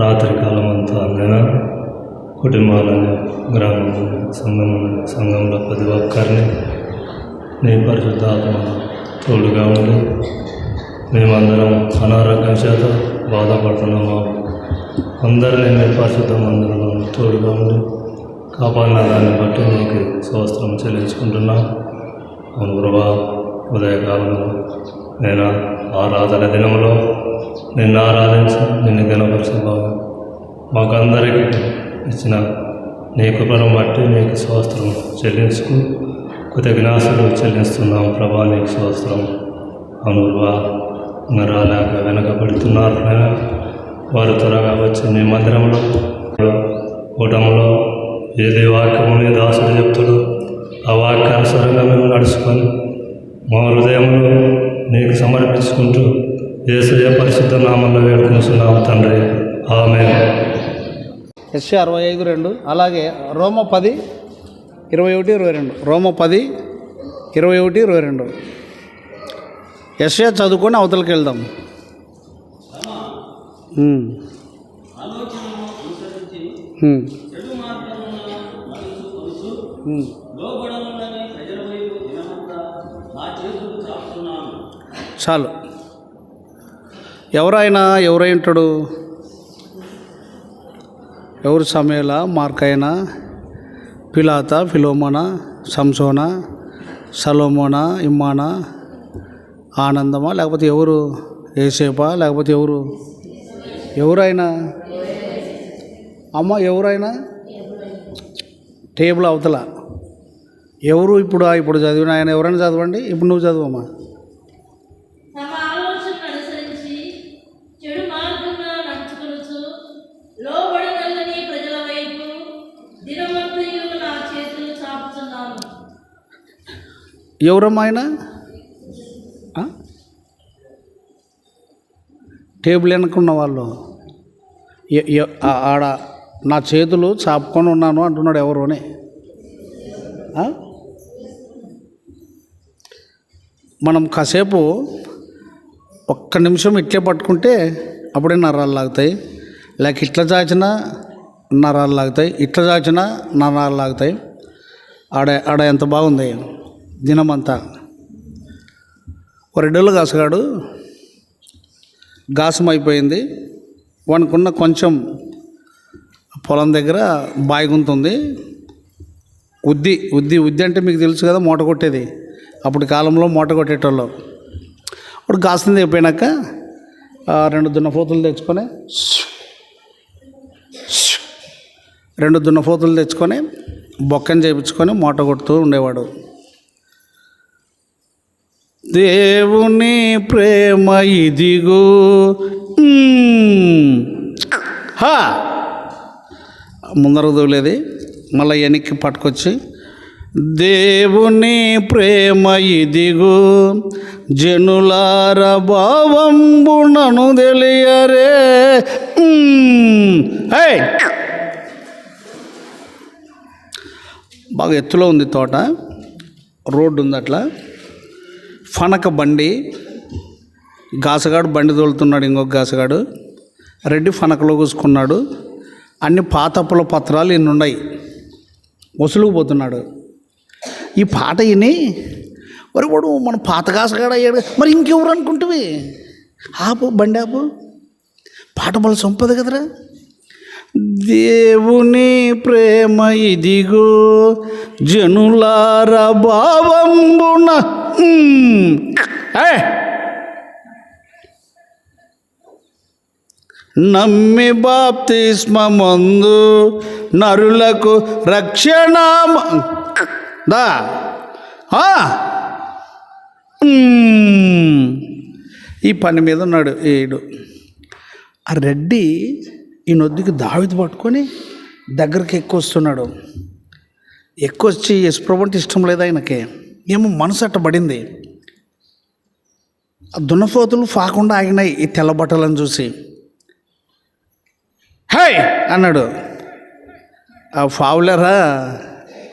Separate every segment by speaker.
Speaker 1: రాత్రి కాలం అంతా నేను కుటుంబాలను గ్రామం సంఘం సంఘంలో ప్రతి ఒక్కరిని నీ పరిశుద్ధాత్మ తోడుగా ఉండి మేమందరం అనారోగ్యం చేత బాధపడుతున్నాము. అందరినీ మీ పరిశుద్ధ మందిరంలో తోడుగా ఉండి కాపాడిన దాన్ని బట్టి నీకు సంవత్సరం చెల్లించుకుంటున్నాం. అవును ప్రభా. ఉదయకాలంలో నేను ఆరాధన దినంలో నిన్ను ఆరాధించి నిన్ను గణపరచబాబు మాకందరికీ ఇచ్చిన నీ కృపను బట్టి నీకు స్వస్త్రం చెల్లించుకు కృతజ్ఞాసులు చెల్లిస్తున్నాం ప్రభా నీకు స్వస్త్రం అనుభవ రాలేక వెనకబడుతున్నారు వారు త్వరగా వచ్చి నీ మందిరంలో కూటంలో ఏది వాక్యము నీ దాసుడు చెప్తాడో ఆ వాక్యానుసారంగా మేము నడుచుకొని మా హృదయంలో నీకు సమర్పించుకుంటూ ఏసయ పరిశుద్ధ నామంలో వేడుకుంటున్నాం తండ్రి. ఆమె
Speaker 2: ఎస్సీ అరవై ఐదు రెండు. అలాగే రోమ పది ఇరవై ఒకటి ఇరవై రెండు. రోమ పది ఇరవై ఒకటి ఇరవై రెండు. ఎస్ఏ చదువుకొని అవతలకి వెళ్దాం. చాలు. ఎవరైనా ఎవరై ఉంటాడు ఎవరు సమయలా మార్కైనా పిలాత ఫిలోమోన సంసోన సలోమోన ఇమ్మాన ఆనందమా? లేకపోతే ఎవరు? ఏసేపా లేకపోతే ఎవరు? ఎవరైనా అమ్మ ఎవరైనా టేబుల్ అవతల. ఎవరు ఇప్పుడు ఇప్పుడు చదివిన ఆయన ఎవరైనా చదవండి? ఇప్పుడు నువ్వు చదువమ్మా
Speaker 3: తమ ఆలోచనను అనుసరించి చెడు మార్గంలో నడుచుకొనుచు లోబడగలని ప్రజల వైపు దినమంతయు నా చేతులు చాపుతున్నాను
Speaker 2: ఎవరమ్మా ఆయన టేబుల్ వెనుకున్న వాళ్ళు. ఆడ నా చేతులు చాపుకొని ఉన్నాను అంటున్నాడు ఎవరు అని. మనం కాసేపు ఒక్క నిమిషం ఇట్లే పట్టుకుంటే అప్పుడే నరాలు లాగుతాయి. లేక ఇట్లా చాచినా నరాలు లాగుతాయి. ఇట్లా చాచినా నరాలు లాగుతాయి. ఆడ ఆడ ఎంత బాగుంది? దినమంతా. ఓ రెడ్డోళ్ళు కాసగాడు గాసం అయిపోయింది వానికున్న కొంచెం పొలం దగ్గర బాయి గుంతుంది ఉద్ది ఉద్ది ఉద్ది అంటే మీకు తెలుసు కదా మూట కొట్టేది. అప్పుడు కాలంలో మూట కొట్టేటోళ్ళు. ఇప్పుడు కాసింది అయిపోయినాక రెండు దున్నపోతులు తెచ్చుకొని రెండు దున్నపోతులు తెచ్చుకొని బొక్కని చేయించుకొని మూట కొడుతూ ఉండేవాడు. దేవుని ప్రేమ ఇదిగో. హా! ముందర దూలేది మళ్ళీ వెనక్కి పట్టుకొచ్చి దేవుని ప్రేమ ఇదిగో జనులార భావంబునను తెలియరే. బాగా ఎత్తులో ఉంది తోట రోడ్డు ఉంది అట్లా. ఫనక బండి గాసగాడు బండి తోలుతున్నాడు ఇంకొక గాసగాడు. రెడ్డి ఫనకలో కూసుకున్నాడు. అన్ని పాతప్పుల పత్రాలు ఇన్ని ఉన్నాయి వసులుకు పోతున్నాడు. ఈ పాట విని మరి వాడు మన పాత గాసగాడు అయ్యాడు. మరి ఇంకెవరు అనుకుంటువి? ఆపు బండి ఆపు. పాట మళ్ళీ సంపద కదరా? దేవుని ప్రేమ ఇదిగో జనులార భావంబున నమ్మి బాప్తిస్మందు నరులకు రక్షణ దా. ఆ. ఈ పని మీద ఉన్నాడు ఏడు ఆ రెడ్డి ఈ నొద్దుకి దావిది పట్టుకొని దగ్గరికి ఎక్కువ వస్తున్నాడు ఎక్కువ వచ్చి యశ్ప్రభు అంటే ఇష్టం లేదు ఆయనకి. ఏమో మనసు అట్టబడింది ఆ దున్నపోతులు ఫాకుండా ఆగినాయి ఈ తెల్ల బట్టలను చూసి. హే అన్నాడు. ఆ ఫావులరా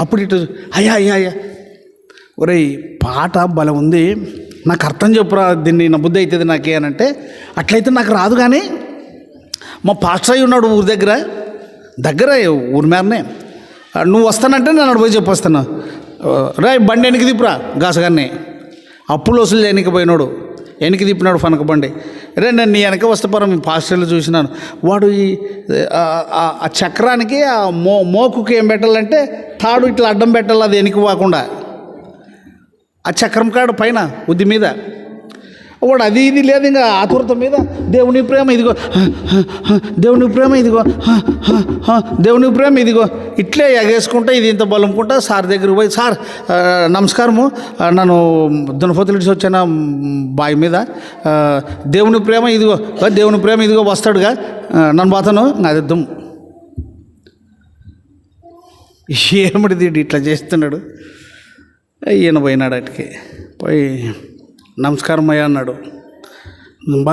Speaker 2: అప్పుడు ఇటు అయ్యా అయ్యా అయ్యా. ఒరేయ్ పాట బలం ఉంది. నాకు అర్థం చెప్పురా దీన్ని నా బుద్ధి అవుతుంది నాకే అని అంటే అట్లయితే నాకు రాదు కానీ మా పాస్టర్ అయి ఉన్నాడు ఊరి దగ్గర. దగ్గర ఊరి మేరనే నువ్వు వస్తానంటే నేను అడుగు చెప్పొస్తాను. రా బండి వెనక్కి తిప్పురా గాసగాన్ని. అప్పులు వసూలు వెనకపోయినాడు పోయినాడు. వెనక్కి తిప్పినాడు ఫనక బండి. రే నేను నీ వెనక వస్తే పరం పాస్టర్లు చూసినాను. వాడు ఈ ఆ- ఆ చక్రానికి ఆ మో మోకుకి ఏం పెట్టాలంటే తాడు ఇట్లా అడ్డం పెట్టాలి అది వెనక్కి పోకుండా. ఆ చక్రం కాడు పైన ఉద్ది మీద. వాడు అది ఇది లేదు ఇంకా ఆతురత మీద దేవుని ప్రేమ ఇదిగో. దేవుని ప్రేమ ఇదిగో. దేవుని ప్రేమ ఇదిగో. ఇట్లే ఎగేసుకుంటా ఇది ఇంత బలంకుంటా సార్ దగ్గరికి పోయి సార్ నమస్కారము. నన్ను దునపోతులు వచ్చిన వచ్చాను బావి మీద. దేవుని ప్రేమ ఇదిగో. దేవుని ప్రేమ ఇదిగో వస్తాడుగా. నన్ను పోతాను. అది దుమ్ ఏమిటిది ఇట్లా చేస్తున్నాడు? ఈయన పోయినాడు అటుకి. పోయి నమస్కారం అయ్యా అన్నాడు.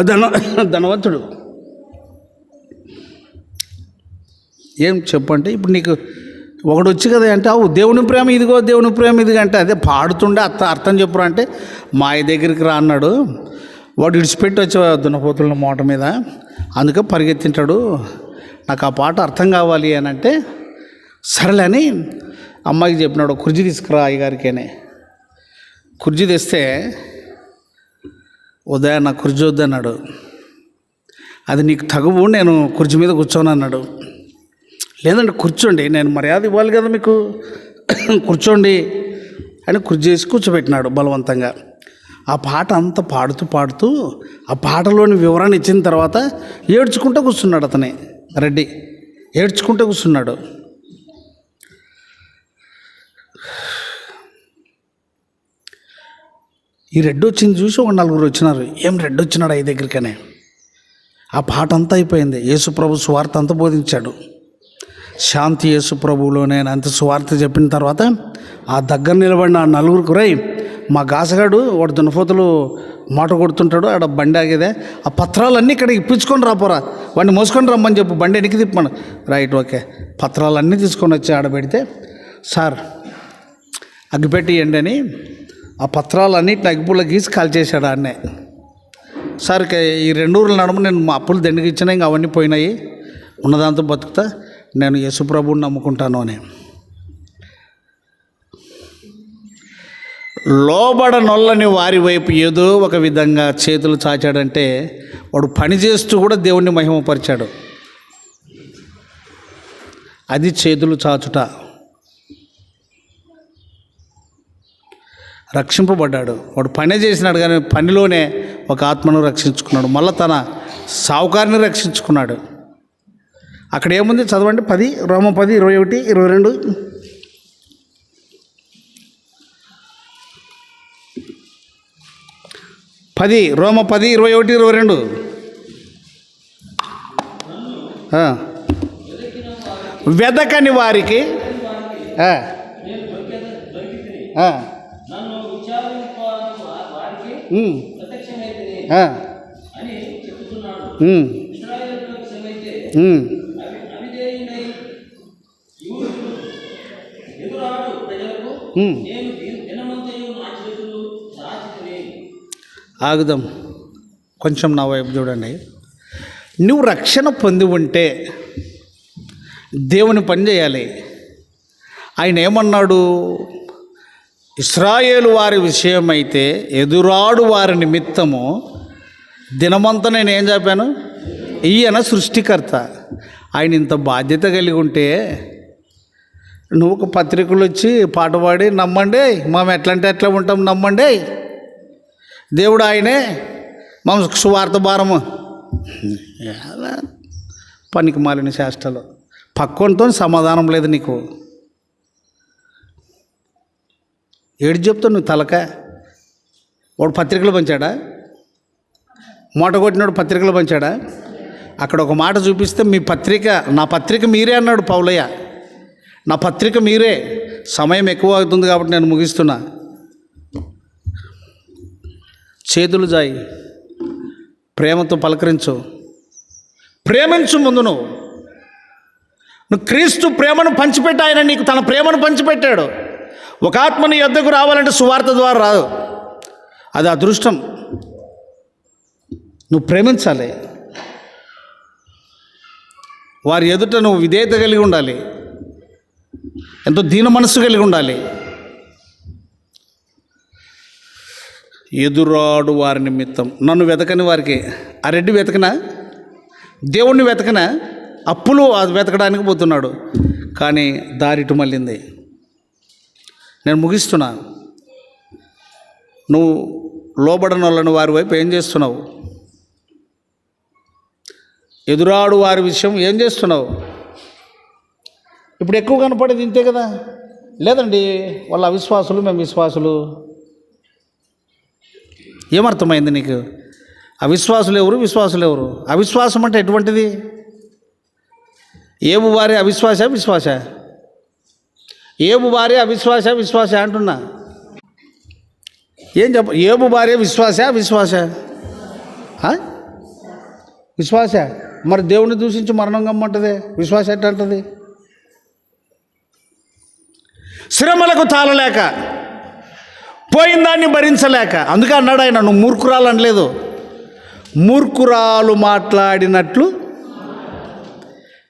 Speaker 2: ధన ధనవంతుడు. ఏం చెప్పంటే ఇప్పుడు నీకు ఒకడు వచ్చి కదా అంటే అవు దేవుని ప్రేమ ఇదిగో దేవుని ప్రేమ ఇదిగో అంటే అదే పాడుతుండే అర్థం అర్థం చెప్పురా అంటే మా దగ్గరికి రా అన్నాడు. వాడు ఇడిచిపెట్టి వచ్చే దున్నపోతుల మూట మీద అందుకే పరిగెత్తింటాడు. నాకు ఆ పాట అర్థం కావాలి అని అంటే సరేలే అని అమ్మాయికి చెప్పినాడు. కుర్జీ తీసుకురా అయ్యగారికేనే కుర్జీ తెస్తే ఉదయాన్న నా కుర్చీ వద్దన్నాడు అది నీకు తగువు నేను కుర్చీ మీద కూర్చోను అన్నాడు. లేదండి కూర్చోండి నేను మర్యాద ఇవ్వాలి కదా మీకు. కూర్చోండి అని కుర్చీ వేసి కూర్చోబెట్టినాడు బలవంతంగా. ఆ పాట అంతా పాడుతూ పాడుతూ ఆ పాటలోని వివరణ ఇచ్చిన తర్వాత ఏడ్చుకుంటూ కూర్చున్నాడు అతనే రెడ్డి. ఏడ్చుకుంటూ కూర్చున్నాడు. ఈ రెడ్ వచ్చింది చూసి ఒక నలుగురు వచ్చినారు. ఏం రెడ్ వచ్చినాడు అయ్యి దగ్గరికనే? ఆ పాట అంతా అయిపోయింది. యేసుప్రభు స్వార్థ సువార్త అంతా బోధించాడు. శాంతి యేసుప్రభువులో నేను అంత సువార్త చెప్పిన తర్వాత ఆ దగ్గర నిలబడిన ఆ నలుగురికి రై మా గాసగాడు వాడు దున్నపోతులు మాట కొడుతుంటాడు ఆడ బండి ఆగేదే. ఆ పత్రాలన్నీ ఇక్కడ ఇప్పించుకొని రాపోరా వాడిని మోసుకొని రమ్మని చెప్పు బండి ఎనికి తిప్పమను. Right okay. పత్రాలన్నీ తీసుకొని వచ్చి ఆడబెడితే సార్ అగ్గిపెట్టి ఇవ్వండి అని ఆ పత్రాలన్నిటిని అగ్గిపుల్ల గీసి కాల్ చేశాడు ఆడనే. సార్ ఇక ఈ రెండు ఊర్ల నడుమ నేను మా అప్పులు దండికి ఇంకా అవన్నీ పోయినాయి. ఉన్నదాంతో బతుకుతా నేను యశుప్రభుని నమ్ముకుంటాను అని. లోబడనొల్లని వారి వైపు ఏదో ఒక విధంగా చేతులు చాచాడంటే వాడు పని చేస్తూ కూడా దేవుణ్ణి మహిమపరిచాడు. అది చేతులు చాచుట. రక్షింపబడ్డాడు. వాడు పని చేసినాడు కానీ పనిలోనే ఒక ఆత్మను రక్షించుకున్నాడు. మళ్ళీ తన సావుకారిని రక్షించుకున్నాడు. అక్కడ ఏముంది? చదవండి. పది రోమ పది ఇరవై ఒకటి ఇరవై రెండు. పది రోమ పది ఇరవై ఒకటి ఇరవై రెండు. వెదకని వారికి ఆ. ఆగుదాం. కొంచెం నా వైపు చూడండి. నువ్వు రక్షణ పొంది ఉంటే దేవుని పని చేయాలి. ఆయన ఏమన్నాడు? ఇస్రాయేలు వారి విషయమైతే ఎదురాడు వారి నిమిత్తము దినమంతా నేను ఏం చెప్పాను? ఈయన సృష్టికర్త. ఆయన ఇంత బాధ్యత కలిగి ఉంటే నువ్వు ఒక పత్రికలు వచ్చి పాట పాడి నమ్మండి మేము ఎట్లంటే ఎట్లా ఉంటాం నమ్మండి. దేవుడు ఆయనే మా సువార్త భారము. ఎలా పనికి మాలిన శాస్త్రాలు పక్కంతో సమాధానం లేదు నీకు. ఏడు చెప్తావు నువ్వు తలక వాడు పత్రికలు పంచాడా? మూట కొట్టినాడు పత్రికలు పంచాడా? అక్కడ ఒక మాట చూపిస్తే మీ పత్రిక నా పత్రిక మీరే అన్నాడు పౌలయ్య. నా పత్రిక మీరే. సమయం ఎక్కువ అవుతుంది కాబట్టి నేను ముగిస్తున్నా. చేతులు జాయి. ప్రేమతో పలకరించు. ప్రేమించు ముందు నువ్వు. నువ్వు క్రీస్తు ప్రేమను పంచిపెట్టాయన నీకు తన ప్రేమను పంచిపెట్టాడు. ఒక ఆత్మని యొద్దకు రావాలంటే సువార్త ద్వారా రాదు. అది అదృష్టం. నువ్వు ప్రేమించాలి. వారి ఎదుట నువ్వు విధేయత కలిగి ఉండాలి. ఎంతో దీన మనస్సు కలిగి ఉండాలి. ఎదురాడు వారి నిమిత్తం. నన్ను వెతకని వారికి. ఆ రెడ్డి వెతకనా? దేవుణ్ణి వెతకనా? అప్పులు అది వెతకడానికి పోతున్నాడు. కానీ దారిటు మళ్ళింది. నేను ముగిస్తున్నా నువ్వు లోబడని వాళ్ళని వారి వైపు ఏం చేస్తున్నావు? ఎదురాడు వారి విషయం ఏం చేస్తున్నావు? ఇప్పుడు ఎక్కువ కనపడేది ఇంతే కదా? లేదండి వాళ్ళ అవిశ్వాసులు మేము విశ్వాసులు. ఏమర్థమైంది నీకు? అవిశ్వాసులు ఎవరు? విశ్వాసులు ఎవరు? అవిశ్వాసం అంటే ఎటువంటిది? ఏబు వారి అవిశ్వాస విశ్వాస? ఏబు భార్య అవిశ్వాస విశ్వాస అంటున్నా. ఏం చెప్ప ఏబు భార్య విశ్వాస విశ్వాస? ఆ? విశ్వాస? మరి దేవుని దూషించి మరణం గమ్మంటది. విశ్వాస ఎట్ట శ్రమలకు తాళలేక పోయిన దాన్ని భరించలేక. అందుకే అన్నాడు ఆయన నువ్వు మూర్ఖురాలు అనలేదు. మూర్ఖురాలు మాట్లాడినట్లు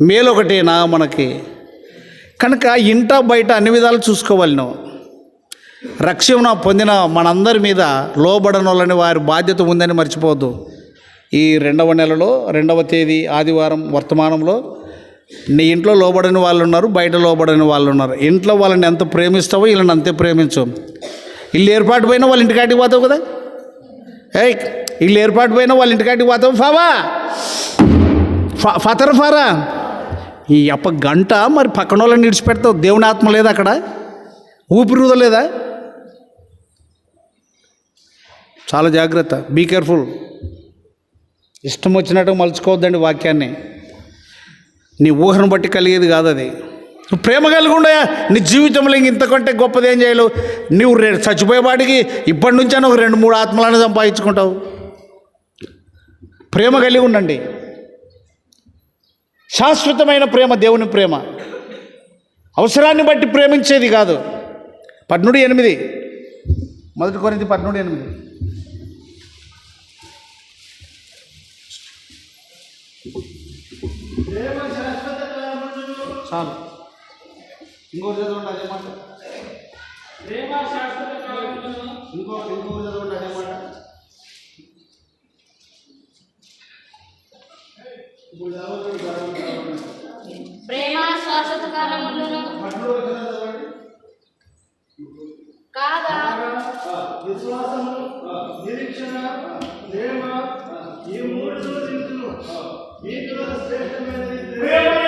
Speaker 2: మేలొకటేనా మనకి? కనుక ఇంట బయట అన్ని విధాలు చూసుకోవాలి నువ్వు. రక్షణ పొందిన మనందరి మీద లోబడనోళ్ళని వారి బాధ్యత ఉందని మర్చిపోవద్దు. ఈ రెండవ నెలలో రెండవ తేదీ ఆదివారం వర్తమానంలో నీ ఇంట్లో లోబడని వాళ్ళు ఉన్నారు బయట లోబడని వాళ్ళు ఉన్నారు. ఇంట్లో వాళ్ళని ఎంత ప్రేమిస్తావో వీళ్ళని అంతే ప్రేమించు. ఇల్లు ఏర్పాటు పోయినా వాళ్ళ ఇంటికాటికి పోతావు కదా? ఏ ఇల్లు ఏర్పాటు పోయినా వాళ్ళ ఇంటికాటికి పోతావు? ఫావా? ఫతర్ ఫారా? ఈ అప్ప గంట మరి పక్కన వాళ్ళని విడిచిపెడతావు దేవుని ఆత్మ లేదా అక్కడ? ఊపిరి లేదా? చాలా జాగ్రత్త. బీ కేర్ఫుల్ ఇష్టం వచ్చినట్టు మలుచుకోవద్దండి వాక్యాన్ని. నీ ఊహను బట్టి కలిగేది కాదు అది. నువ్వు ప్రేమ కలిగి ఉండయా నీ జీవితంలో ఇంతకంటే గొప్పది ఏం చేయలేవు. నువ్వు రే చచ్చిపోయేవాడికి ఇప్పటి నుంచైనా ఒక రెండు మూడు ఆత్మలను సంపాదించుకుంటావు. ప్రేమ కలిగి ఉండండి. శాశ్వతమైన ప్రేమ దేవుని ప్రేమ. అవసరాన్ని బట్టి ప్రేమించేది కాదు. పద్నుడు ఎనిమిది. మొదటి కొరింది పద్నుడు ఎనిమిది. చాలు. ఇంకో చదవండి అదేమాట ఇంకో ఇంకొకటి చదవండి అదేమాట
Speaker 3: ప్రేమ శాశ్వత కాలములను
Speaker 2: పద్నుడు ఒక చదవండి
Speaker 3: కాగా
Speaker 4: విశ్వాసము నిరీక్షణ ప్రేమ ఈ మూడు నిమిత్తులు వీటిలో శ్రేష్టమైనది ప్రేమ